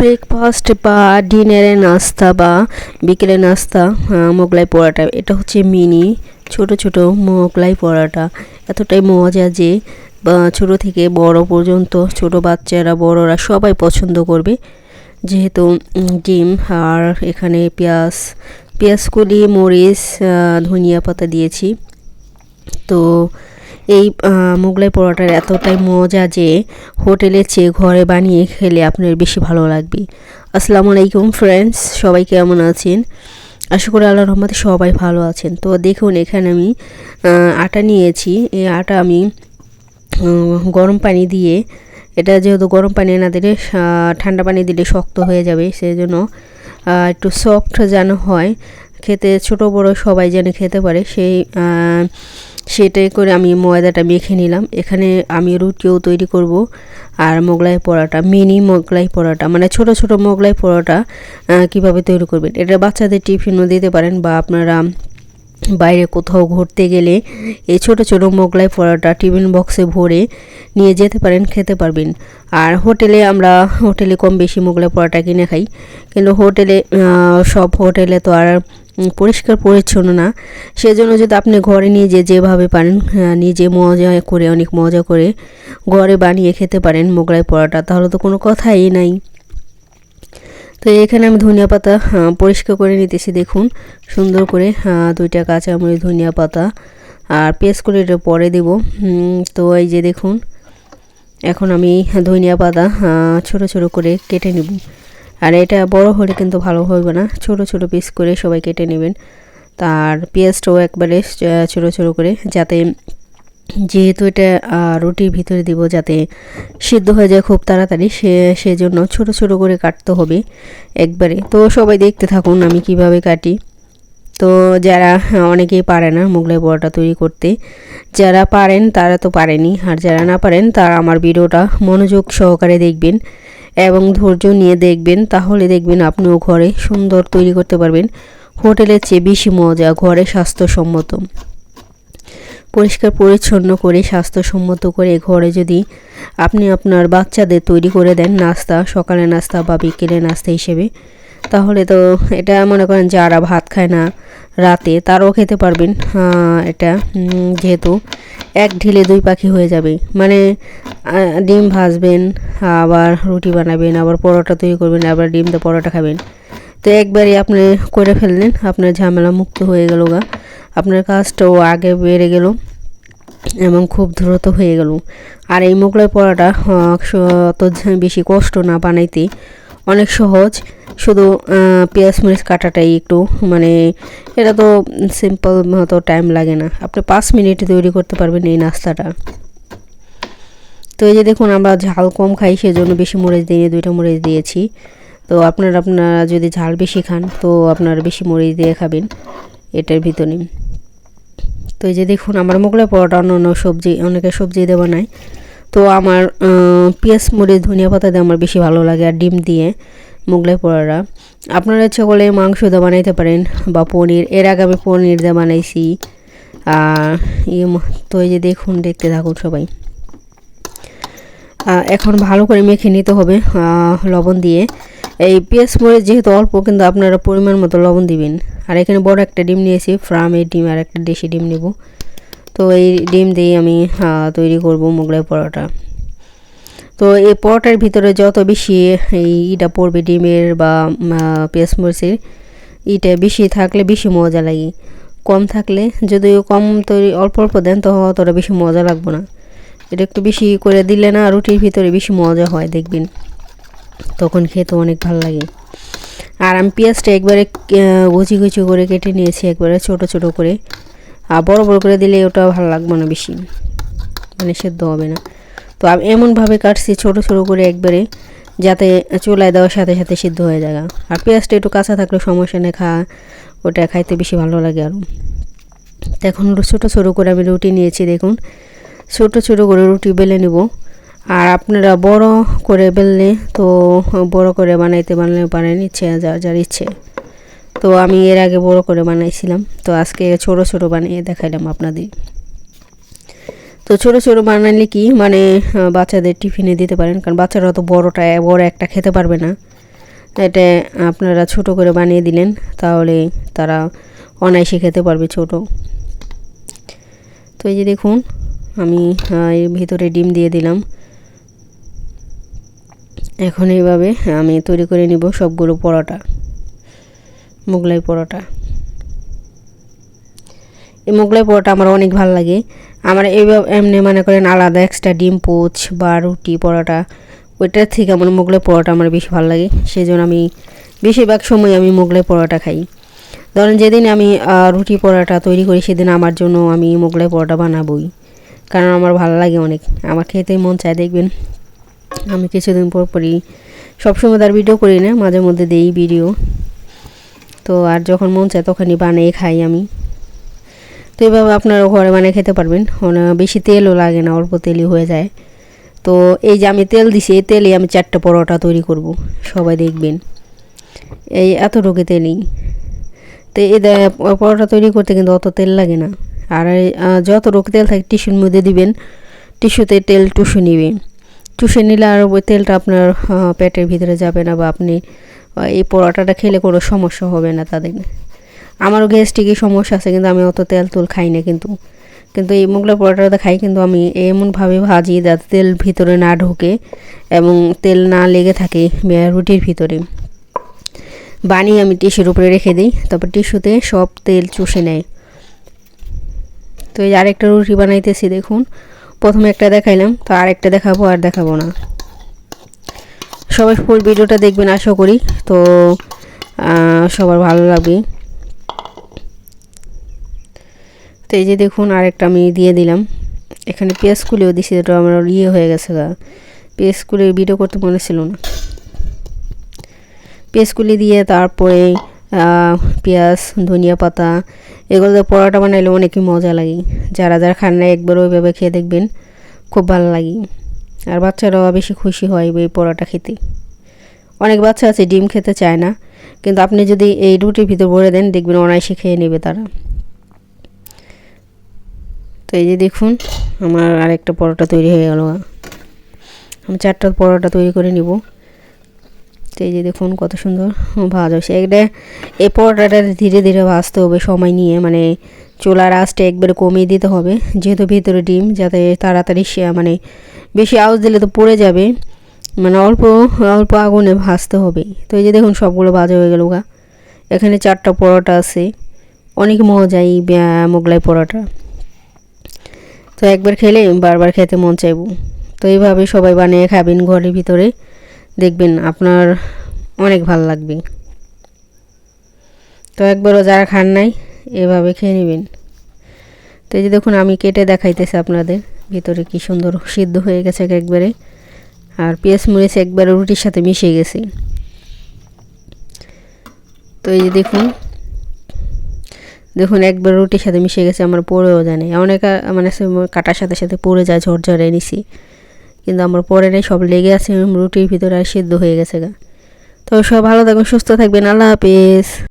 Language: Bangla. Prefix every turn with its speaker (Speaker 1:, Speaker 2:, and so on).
Speaker 1: ব্রেকফাস্ট বা ডিনারের নাস্তা বা বিকেলের নাস্তা মোগলাই পরোটা এটা হচ্ছে মিনি, ছোট ছোট মোগলাই পরোটা এতটাই মজা যে ছোট থেকে বড় পর্যন্ত ছোট বাচ্চারা, বড়রা সবাই পছন্দ করবে। যেহেতু ডিম আর এখানে পেঁয়াজ পেঁয়াজ কলি মরিচ ধনিয়া পাতা দিয়েছি। তো এই মোগলাই পরোটার এতটাই মজা যে হোটেলের চেয়ে ঘরে বানিয়ে খেলে আপনার বেশি ভালো লাগবে। আসসালামু আলাইকুম ফ্রেন্ডস সবাই কেমন আছেন? আশা করি আল্লাহ রহমতে সবাই ভালো আছেন। তো দেখুন, এখানে আমি আটা নিয়েছি। এই আটা আমি গরম পানি দিয়ে, এটা যেহেতু গরম পানি না দিলে ঠান্ডা পানি দিলে শক্ত হয়ে যাবে সেই জন্য একটু সফট যেন হয় খেতে, ছোট বড় সবাই যেন খেতে পারে, সেই সেটাই করে আমি ময়দাটা মেখে নিলাম। এখানে আমি রুটিও তৈরি করব আর মোগলাই পরোটা, মিনি মোগলাই পরোটা মানে ছোট ছোট মোগলাই পরোটা কীভাবে তৈরি করবেন? এটা বাচ্চাদের টিফিনও দিতে পারেন বা আপনারা বাইরে কোথাও ঘুরতে গেলে এই ছোট ছোট মোগলাই পরোটা টিফিন বক্সে ভরে নিয়ে যেতে পারেন, খেতে পারবেন। আর হোটেলে আমরা, হোটেলে কম বেশি মোগলাই পরোটা কিনে খাই। কিন্তু হোটেলে সব হোটেলে তো আর পরিষ্কার পরিচ্ছন্ন না। সেজন্য যদি আপনি ঘরে নিয়ে যে যেভাবে পারেন নিজে মজা করে, অনেক মজা করে ঘরে বানিয়ে খেতে পারেন মোগলাই পরোটা, তাহলে তো কোনো কথাই নাই। তো এখানে আমি ধনিয়া পাতা পরিষ্কার করে নিতেছি দেখুন। সুন্দর করে আহ, দুইটা কাঁচামরিচ ধনিয়া পাতা আর পেস্ট করে এটা পরে দেব। তো এই যে দেখুন এখন আমি ধনিয়া পাতা আহ, ছোট ছোট করে কেটে নেব। আর এটা বড় হলে কিন্তু ভালো হবে না ছোট ছোট পিস করে সবাই কেটে নেবেন। তার পেঁয়াজটাও একবারে ছোট ছোট করে যাতে যেহেতু এটা রুটির ভিতরে দিব যাতে সিদ্ধ হয়ে যায় খুব তাড়াতাড়ি, সে, সেজন্য ছোট ছোট করে কাটতে হবে একবারে। তো সবাই দেখতে থাকুন আমি কীভাবে কাটি। তো যারা, অনেকেই পারে না মোগলাই পরোটা তৈরি করতে। যারা পারেন তারা তো পারেনি, আর যারা না পারেন তারা আমার ভিডিওটা মনোযোগ সহকারে দেখবেন এবং ধৈর্য নিয়ে দেখবেন, তাহলে দেখবেন আপনিও ঘরে সুন্দর তৈরি করতে পারবেন। হোটেলের চেয়ে বেশি মজা ঘরে স্বাস্থ্যসম্মত। পরিষ্কার, পরিচ্ছন্ন করে, স্বাস্থ্যসম্মত করে ঘরে যদি আপনি আপনার বাচ্চাদের তৈরি করে দেন নাস্তা, সকালে নাস্তা বা বিকেলে নাস্তা হিসেবে, তাহলে তো এটা মনে করেন যারা ভাত খায় না রাতে, তারাও খেতে পারবেন। এটা যেহেতু এক ঢিলে দুই পাখি হয়ে যাবে। মানে ডিম ভাজবেন, আবার রুটি বানাবেন, আবার পরোটা তৈরি করবেন, আবার ডিম দিয়ে পরোটা খাবেন। তো একবারই আপনি করে ফেললেন, আপনার ঝামেলা মুক্ত হয়ে গেল গা। আপনার কাজটাও আগে বেড়ে গেল এবং খুব দ্রুত হয়ে গেল। আর এই মোগলাই পড়াটা অত বেশি কষ্ট না বানাইতে অনেক সহজ। শুধু পেঁয়াজ মরিচ কাটাটাই একটু মানে এটা তো সিম্পল মতো টাইম লাগে না। আপনি পাঁচ মিনিটে তৈরি করতে পারবেন এই নাস্তাটা। তো এই যে দেখুন, আমরা ঝাল কম খাই, সেজন্য বেশি মরিচ দিয়ে, দুইটা মরিচ দিয়েছি। তো আপনারা আপনারা যদি ঝাল বেশি খান, তো আপনারা বেশি মরিচ দিয়ে খাবেন, এটার ভিতরে। তো এই যে দেখুন, আমার মোগলাই পরোটা অন্য অন্য সবজি, অনেকে সবজি দেওয়া নাই তো আমার পেঁয়াজ, মরিচ, ধনিয়া পাতা দিয়ে আমার বেশি ভালো লাগে, আর ডিম দিয়ে মোগলাই পরোটা। আপনারা ইচ্ছে করলে মাংস দিয়ে বানাইতে পারেন, বা পনির, এর আগে আমি পনির দিয়ে বানাইছি। ইয়ে তো এই যে দেখুন, দেখতে থাকুন সবাই। এখন ভালো করে মেখে নিতে হবে লবণ দিয়ে। এই পেঁয়াজ মরিচ যেহেতু অল্প, কিন্তু আপনারা পরিমাণ মতো লবণ দিবেন। আর এখানে বড় একটা ডিম নিয়েছি ফ্রামের ডিম আর একটা দেশি ডিম নেব। তো এই ডিম দিয়ে আমি তৈরি করব মোগলাই পরোটা। তো এই পরোটার ভিতরে যত বেশি এই ইটা পড়বে ডিমের বা পেঁয়াজ মরিচের ইটা বেশি থাকলে বেশি মজা লাগে। কম থাকলে যদি কম তৈরি, অল্প অল্প দেন তো অতটা বেশি মজা লাগবে না। এটা একটু বেশি করে দিলে না রুটির ভিতরে বেশি মজা হয়, দেখবেন। তখন খেতে অনেক ভালো লাগে। আর আমি পেঁয়াজটা একবারে কুচি কুচি করে কেটে নিয়েছি, একবারে ছোট ছোট করে। আর বড় বড় করে দিলে ওটা ভালো লাগবে না বেশি। মানে সেদ্ধ হবে না। তো আমি এমনভাবে কাটছি ছোট ছোট করে একবারে, যাতে চুলায় দেওয়ার সাথে সাথে সিদ্ধ হয়ে যায়। আর পেঁয়াজটা একটু কাঁচা থাকলে সমস্যা নেই, খা, ওটা খাইতে বেশি ভালো লাগে আরও এখন ছোটো ছোটো করে আমি রুটি নিয়েছি, দেখুন। ছোট ছোট করে রুটি বেলে নিব। আর আপনারা বড় করে বেললে তো, বড় করে বানাইতে বানালে বানান ইচ্ছে, যার যার ইচ্ছে। তো আমি এর আগে বড় করে বানাইছিলাম। তো আজকে ছোট ছোট বানিয়ে দেখাইলাম আপনাদের। তো ছোট ছোট বানালে কি মানে বাচ্চাদের টিফিনে দিতে পারেন। কারণ বাচ্চারা তো বড়টা, বড় একটা খেতে পারবে না। এটা আপনারা ছোট করে বানিয়ে দিলেন, তাহলে তারা অনায়াসে খেতে পারবে ছোট। তো এই যে দেখুন, আমি এর ভিতরে ডিম দিয়ে দিলাম। এখন এইভাবে আমি তৈরি করে নিব সবগুলো পরোটা, মোগলাই পরোটা। এই মোগলাই পরোটা আমার অনেক ভালো লাগে। আমার এইভাবে এমনি মনে করেন আলাদা এক্সট্রা ডিম, পোচ বা রুটি পরোটা, ওইটার থেকে আমার মোগলাই পরোটা আমার বেশি ভালো লাগে। সেই জন্য আমি বেশিরভাগ সময় আমি মোগলাই পরোটা খাই। ধরেন যেদিন আমি রুটি পরোটা তৈরি করি, সেদিন আমার জন্য আমি মোগলাই পরোটা বানাবই। কারণ আমার ভালো লাগে অনেক। আমার খেতে মন চায়, দেখবেন আমি কিছুদিন পর পরই সবসময় তার ভিডিও করি না মাঝে মধ্যে দেই ভিডিও তো আর যখন মন চায় তখনই বানিয়ে খাই আমি। তো এভাবে আপনারা ঘরে বানিয়ে খেতে পারবেন। বেশি তেলও লাগে না অল্প তেলই হয়ে যায়। তো এই যে আমি তেল দিছি এই তেলে আমি চারটে পরোটা তৈরি করব সবাই দেখবেন। এই এত এতটুকু তেলই। তো এই পরোটা তৈরি করতে কিন্তু অত তেল লাগে না। আর আহ, যতটুকু তেল থাকে টিস্যুর মধ্যে দিবেন টিস্যুতে তেল টুসু নিবে চুষে নিলে আর ওই তেলটা আপনার পেটের ভিতরে যাবে না বা আপনি এই পরোটাটা খেলে কোনো সমস্যা হবে না তাদের। আমারও গ্যাস্ট্রিকের সমস্যা আছে, কিন্তু আমি অত তেল তুল খাই না কিন্তু। কিন্তু এই মোগলা পরোটাটা খাই, কিন্তু আমি এমনভাবে ভাজি যাতে তেল ভিতরে না ঢোকে এবং তেল না লেগে থাকে রুটির ভিতরে। বানিয়ে আমি টিস্যুর উপরে রেখে দিই, তারপর টিস্যুতে সব তেল চুষে নেয়। তো এই আরেকটা রুটি বানাইতেছি, দেখুন। প্রথমে একটা দেখাইলাম, তো আরেকটা দেখাবো আর দেখাবো না। সবাই ফুল ভিডিওটা দেখবেন আশা করি, তো সবার ভালো লাগবে। তো এই যে দেখুন, আরেকটা আমি দিয়ে দিলাম। এখানে পেঁয়াজ কুলেও দিছি এটা আমার ইয়ে হয়ে গেছে গা। পেঁয়াজ কুলে ভিডিও করতে মনে ছিল না। পেঁয়াজ কুলি দিয়ে তারপরে পেঁয়াজ, ধনিয়া পাতা এগুলো পরোটা বানাইলে অনেকই মজা লাগে। যারা যারা খান না একবার ওইভাবে খেয়ে দেখবেন, খুব ভালো লাগে। আর বাচ্চারাও বেশি খুশি হয় এই পরোটা খেতে। অনেক বাচ্চা আছে, ডিম খেতে চায় না। কিন্তু আপনি যদি এই রুটির ভিতর ভরে দেন, দেখবেন অনায়াসে খেয়ে নেবে তারা। তো এই যে দেখুন, আমার আরেকটা পরোটা তৈরি হয়ে গেল। আমি চারটা পরোটা তৈরি করে নিব। তো এই যে দেখুন কত সুন্দর ভাজ হয়েছে। এটা এই পরোটাটা ধীরে ধীরে ভাজতে হবে সময় নিয়ে মানে চুলার আঁচটা একবারে কমিয়ে দিতে হবে। যেহেতু ভিতরে ডিম, যাতে তাড়াতাড়ি সে- মানে বেশি আওয়াজ দিলে তো পড়ে যাবে। মানে অল্প অল্প আগুনে ভাজতে হবে। তো এই যে দেখুন সবগুলো ভাজা হয়ে গেল গা। এখানে চারটা পরোটা আছে। অনেক মজা এই মোগলাই পরোটা। তো একবার খেলে বারবার খেতে মন চাইব। তো এইভাবে সবাই বানিয়ে খাবেন ঘরের ভিতরে। দেখবেন আপনার অনেক ভালো লাগবে। তো একবারও যারা খান নাই, এভাবে খেয়ে নেবেন। তো এই যে দেখুন, আমি কেটে দেখাইতেছি আপনাদের, ভিতরে কি সুন্দর সিদ্ধ হয়ে গেছে একবারে। আর পেঁয়াজ মরিচ একবারে রুটির সাথে মিশে গেছে। তো এই যে দেখুন দেখুন একবার রুটির সাথে মিশে গেছে, আমার পড়েও নাই। অনেক মানে কাটার সাথে সাথে পড়ে যায়, ঝরঝরে নিছি কিন্তু আমার পরে নেই, সব লেগে আছে রুটির ভিতরে আর সিদ্ধ হয়ে গেছে গা। তো সব ভালো থাকবেন, সুস্থ থাকবেন, আল্লাহ হাফেজ।